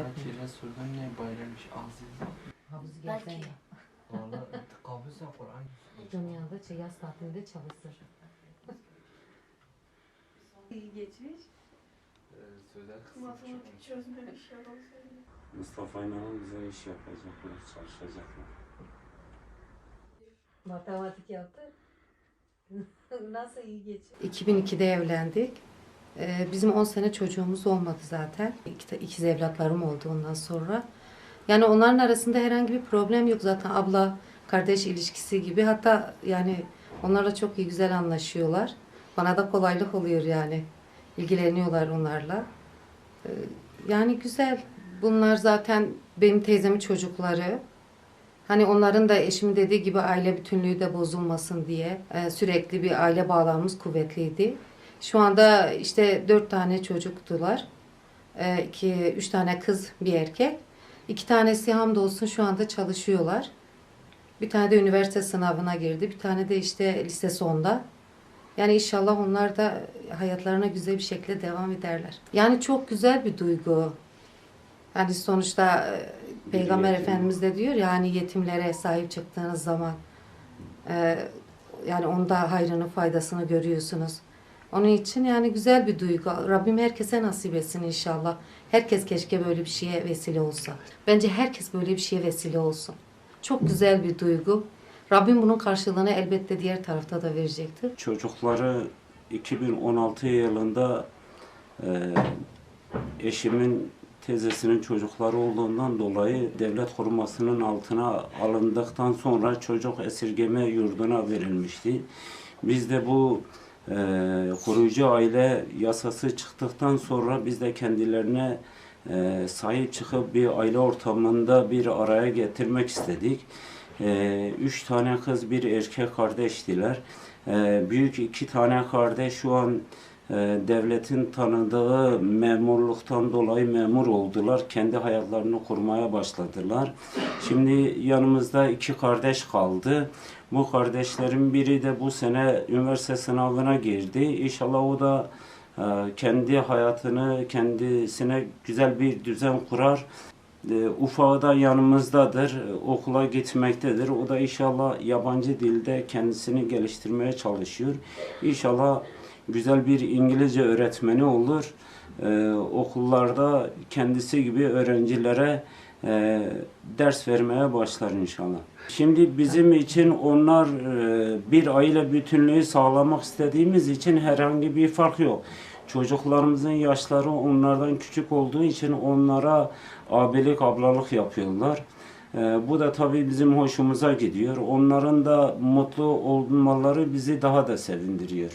Yere sordum ne bayramış aziz. Belki. gelsen ya. Valla kabus. Dünyada şey, yaz tatilinde çalışır. İyi geçmiş. Sözel kısmı Matematik çözmemiş yalan söylüyor. Mustafa İnan'ın bize iş yapacaklar, çalışacaklar. Matematik yaptı. Nasıl iyi geçiyor? 2002'de evlendik. Ee, bizim 10 sene çocuğumuz olmadı zaten. İki, ikiz evlatlarım oldu ondan sonra. Yani onların arasında herhangi bir problem yok zaten abla kardeş ilişkisi gibi. Hatta yani onlarla çok iyi güzel anlaşıyorlar. Bana da kolaylık oluyor yani. İlgileniyorlar onlarla. Ee, yani güzel. Bunlar zaten benim teyzemin çocukları. Hani onların da eşimin dediği gibi aile bütünlüğü de bozulmasın diye e, sürekli bir aile bağlamımız kuvvetliydi. Şu anda işte dört tane çocuktular. E, iki, üç tane kız, bir erkek. İki tanesi hamdolsun şu anda çalışıyorlar. Bir tane de üniversite sınavına girdi. Bir tane de işte lise sonda. Yani inşallah onlar da hayatlarına güzel bir şekilde devam ederler. Yani çok güzel bir duygu. Yani sonuçta e, Peygamber yetim. Efendimiz de diyor ya hani yetimlere sahip çıktığınız zaman e, yani onda hayrını faydasını görüyorsunuz. Onun için yani güzel bir duygu. Rabbim herkese nasip etsin inşallah. Herkes keşke böyle bir şeye vesile olsa. Bence herkes böyle bir şeye vesile olsun. Çok güzel bir duygu. Rabbim bunun karşılığını elbette diğer tarafta da verecektir. Çocukları 2016 yılında e, eşimin teyzesinin çocukları olduğundan dolayı devlet korumasının altına alındıktan sonra çocuk esirgeme yurduna verilmişti. Biz de bu e, koruyucu aile yasası çıktıktan sonra biz de kendilerine e, sahip çıkıp bir aile ortamında bir araya getirmek istedik. E, üç tane kız bir erkek kardeştiler. E, büyük iki tane kardeş şu an devletin tanıdığı memurluktan dolayı memur oldular. Kendi hayatlarını kurmaya başladılar. Şimdi yanımızda iki kardeş kaldı. Bu kardeşlerin biri de bu sene üniversite sınavına girdi. İnşallah o da e, kendi hayatını kendisine güzel bir düzen kurar. E, Ufağı da yanımızdadır. e, Okula gitmektedir. O da inşallah yabancı dilde kendisini geliştirmeye çalışıyor. İnşallah güzel bir İngilizce öğretmeni olur. E, okullarda kendisi gibi öğrencilere e, ders vermeye başlar inşallah. Şimdi bizim için onlar e, bir aile bütünlüğü sağlamak istediğimiz için herhangi bir fark yok. Çocuklarımızın yaşları onlardan küçük olduğu için onlara abilik, ablalık yapıyorlar. E, bu da tabii bizim hoşumuza gidiyor. Onların da mutlu olmaları bizi daha da sevindiriyor.